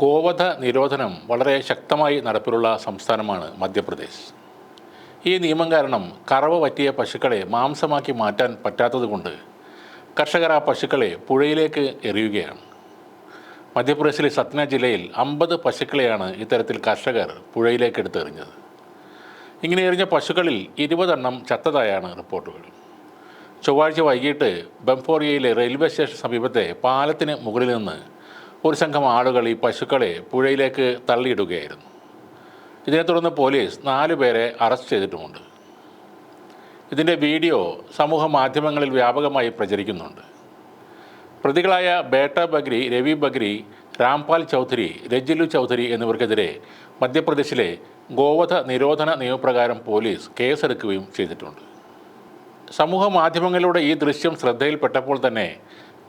ഗോവധ നിരോധനം വളരെ ശക്തമായി നടപ്പിലുള്ള സംസ്ഥാനമാണ് മധ്യപ്രദേശ്. ഈ നിയമം കാരണം കറവ് പറ്റിയ പശുക്കളെ മാംസമാക്കി മാറ്റാൻ പറ്റാത്തതുകൊണ്ട് കർഷകർ ആ പശുക്കളെ പുഴയിലേക്ക് എറിയുകയാണ്. മധ്യപ്രദേശിലെ സത്ന ജില്ലയിൽ അമ്പത് പശുക്കളെയാണ് ഇത്തരത്തിൽ കർഷകർ പുഴയിലേക്ക് എടുത്തെറിഞ്ഞത് ഇങ്ങനെ എറിഞ്ഞ പശുക്കളിൽ ഇരുപതെണ്ണം ചത്തതായാണ് റിപ്പോർട്ടുകൾ. ചൊവ്വാഴ്ച വൈകിട്ട് ബംഫോറിയയിലെ റെയിൽവേ സ്റ്റേഷൻ സമീപത്തെ പാലത്തിന് മുകളിൽ നിന്ന് ഒരു സംഘം ആളുകൾ ഈ പശുക്കളെ പുഴയിലേക്ക് തള്ളിയിടുകയായിരുന്നു. ഇതിനെ തുടർന്ന് പോലീസ് നാലു പേരെ അറസ്റ്റ് ചെയ്തിട്ടുമുണ്ട്. ഇതിന്റെ വീഡിയോ സമൂഹ മാധ്യമങ്ങളിൽ വ്യാപകമായി പ്രചരിക്കുന്നുണ്ട്. പ്രതികളായ ബേട്ട ബഗ്രി രവി ബഗ്രി രാംപാൽ ചൗധരി രജിലു ചൗധരി എന്നിവർക്കെതിരെ മധ്യപ്രദേശിലെ ഗോവധ നിരോധന നിയമപ്രകാരം പോലീസ് കേസെടുക്കുകയും ചെയ്തിട്ടുണ്ട്. സമൂഹ മാധ്യമങ്ങളിലൂടെ ഈ ദൃശ്യം ശ്രദ്ധയിൽപ്പെട്ടപ്പോൾ തന്നെ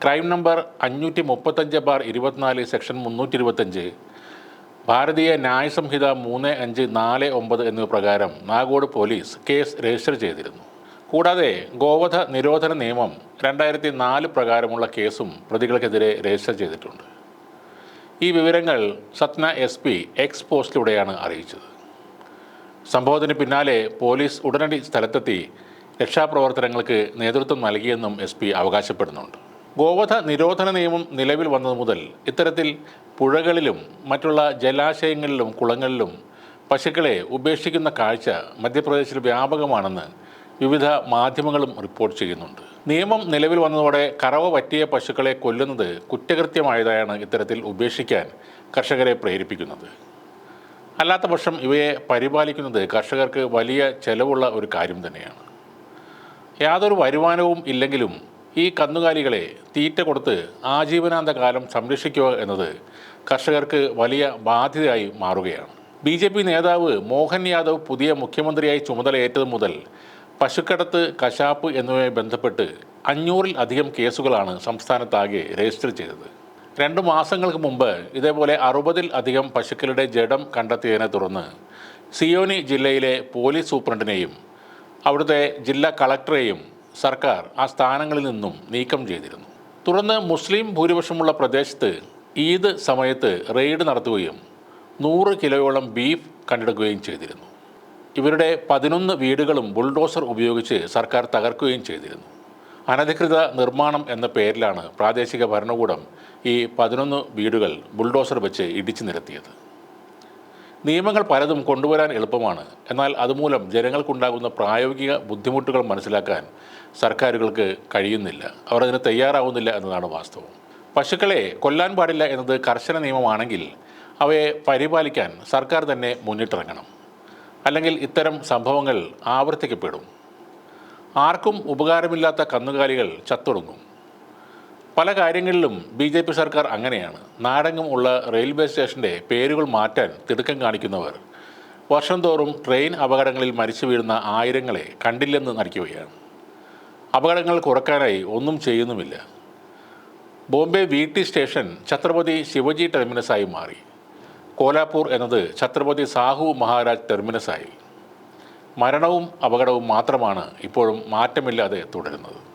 ക്രൈം നമ്പർ അഞ്ഞൂറ്റി മുപ്പത്തഞ്ച് ബാർ ഇരുപത്തിനാല് സെക്ഷൻ മുന്നൂറ്റി ഇരുപത്തഞ്ച് ഭാരതീയ ന്യായ സംഹിത മൂന്ന് അഞ്ച് നാല് ഒമ്പത് എന്നിവ പ്രകാരം നാഗോഡ് പോലീസ് കേസ് രജിസ്റ്റർ ചെയ്തിരുന്നു. കൂടാതെ ഗോവധ നിരോധന നിയമം രണ്ടായിരത്തി നാല് പ്രകാരമുള്ള കേസും പ്രതികൾക്കെതിരെ രജിസ്റ്റർ ചെയ്തിട്ടുണ്ട്. ഈ വിവരങ്ങൾ സത്ന എസ് പി എക്സ് പോസ്റ്റിലൂടെയാണ് അറിയിച്ചത്. സംഭവത്തിന് പിന്നാലെ പോലീസ് ഉടനടി സ്ഥലത്തെത്തി രക്ഷാപ്രവർത്തനങ്ങൾക്ക് നേതൃത്വം നൽകിയെന്നും എസ് പി അവകാശപ്പെടുന്നുണ്ട്. ഗോവധ നിരോധന നിയമം നിലവിൽ വന്നത് മുതൽ ഇത്തരത്തിൽ പുഴകളിലും മറ്റുള്ള ജലാശയങ്ങളിലും കുളങ്ങളിലും പശുക്കളെ ഉപേക്ഷിക്കുന്ന കാഴ്ച മധ്യപ്രദേശിൽ വ്യാപകമാണെന്ന് വിവിധ മാധ്യമങ്ങളും റിപ്പോർട്ട് ചെയ്യുന്നുണ്ട്. നിയമം നിലവിൽ വന്നതോടെ കറവ പറ്റിയ പശുക്കളെ കൊല്ലുന്നത് കുറ്റകൃത്യമായതായാണ് ഇത്തരത്തിൽ ഉപേക്ഷിക്കാൻ കർഷകരെ പ്രേരിപ്പിക്കുന്നത്. അല്ലാത്ത പക്ഷം ഇവയെ പരിപാലിക്കുന്നത് കർഷകർക്ക് വലിയ ചെലവുള്ള ഒരു കാര്യം തന്നെയാണ്. യാതൊരു വരുമാനവും ഇല്ലെങ്കിലും ഈ കന്നുകാലികളെ തീറ്റ കൊടുത്ത് ആജീവനാന്ത കാലം സംരക്ഷിക്കുക എന്നത് കർഷകർക്ക് വലിയ ബാധ്യതയായി മാറുകയാണ്. ബി ജെ പി നേതാവ് മോഹൻ യാദവ് പുതിയ മുഖ്യമന്ത്രിയായി ചുമതലയേറ്റത് മുതൽ പശുക്കടത്ത് കശാപ്പ് എന്നിവയുമായി ബന്ധപ്പെട്ട് അഞ്ഞൂറിൽ അധികം കേസുകളാണ് സംസ്ഥാനത്താകെ രജിസ്റ്റർ ചെയ്തത്. രണ്ട് മാസങ്ങൾക്ക് മുമ്പ് ഇതേപോലെ അറുപതിൽ അധികം പശുക്കളുടെ ജഡം കണ്ടെത്തിയതിനെ തുടർന്ന് സിയോനി ജില്ലയിലെ പോലീസ് സൂപ്രണ്ടിനെയും അവിടുത്തെ ജില്ലാ കളക്ടറെയും സർക്കാർ ആ സ്ഥാനങ്ങളിൽ നിന്നും നീക്കം ചെയ്തിരുന്നു. തുടർന്ന് മുസ്ലിം ഭൂരിപക്ഷമുള്ള പ്രദേശത്ത് ഈദ് സമയത്ത് റെയ്ഡ് നടത്തുകയും നൂറ് കിലോയോളം ബീഫ് കണ്ടെടുക്കുകയും ചെയ്തിരുന്നു. ഇവരുടെ പതിനൊന്ന് വീടുകളും ബുൾഡോസർ ഉപയോഗിച്ച് സർക്കാർ തകർക്കുകയും ചെയ്തിരുന്നു. അനധികൃത നിർമ്മാണം എന്ന പേരിലാണ് പ്രാദേശിക ഭരണകൂടം ഈ പതിനൊന്ന് വീടുകൾ ബുൾഡോസർ വെച്ച് ഇടിച്ചു നിരത്തിയത്. നിയമങ്ങൾ പലതും കൊണ്ടുവരാൻ എളുപ്പമാണ്. എന്നാൽ അതുമൂലം ജനങ്ങൾക്കുണ്ടാകുന്ന പ്രായോഗിക ബുദ്ധിമുട്ടുകൾ മനസ്സിലാക്കാൻ സർക്കാരുകൾക്ക് കഴിയുന്നില്ല. അവർ അതിന് തയ്യാറാവുന്നില്ല എന്നതാണ് വാസ്തവം. പശുക്കളെ കൊല്ലാൻ പാടില്ല എന്നത് കർശന നിയമമാണെങ്കിൽ അവയെ പരിപാലിക്കാൻ സർക്കാർ തന്നെ മുന്നിട്ടിറങ്ങണം. അല്ലെങ്കിൽ ഇത്തരം സംഭവങ്ങൾ ആവർത്തിക്കപ്പെടും. ആർക്കും ഉപകാരമില്ലാത്ത കന്നുകാലികൾ ചത്തൊടുങ്ങും. പല കാര്യങ്ങളിലും ബി ജെ പി സർക്കാർ അങ്ങനെയാണ്. നാടെങ്ങും ഉള്ള റെയിൽവേ സ്റ്റേഷന്റെ പേരുകൾ മാറ്റാൻ തിടുക്കം കാണിക്കുന്നവർ. വർഷം തോറും ട്രെയിൻ അപകടങ്ങളിൽ മരിച്ചു വീഴുന്ന ആയിരങ്ങളെ കണ്ടില്ലെന്ന് നടിക്കുകയാണ്. അപകടങ്ങൾ കുറക്കാനായി ഒന്നും ചെയ്യുന്നുമില്ല. Bombay V T station Chhatrapati Shivaji ടെർമിനസായി മാറി. കോലാപൂർ എന്നത് ഛത്രപതി സാഹു മഹാരാജ് ടെർമിനസായി. മരണവും അപകടവും മാത്രമാണ് ഇപ്പോഴും മാറ്റമില്ലാതെ തുടരുന്നത്.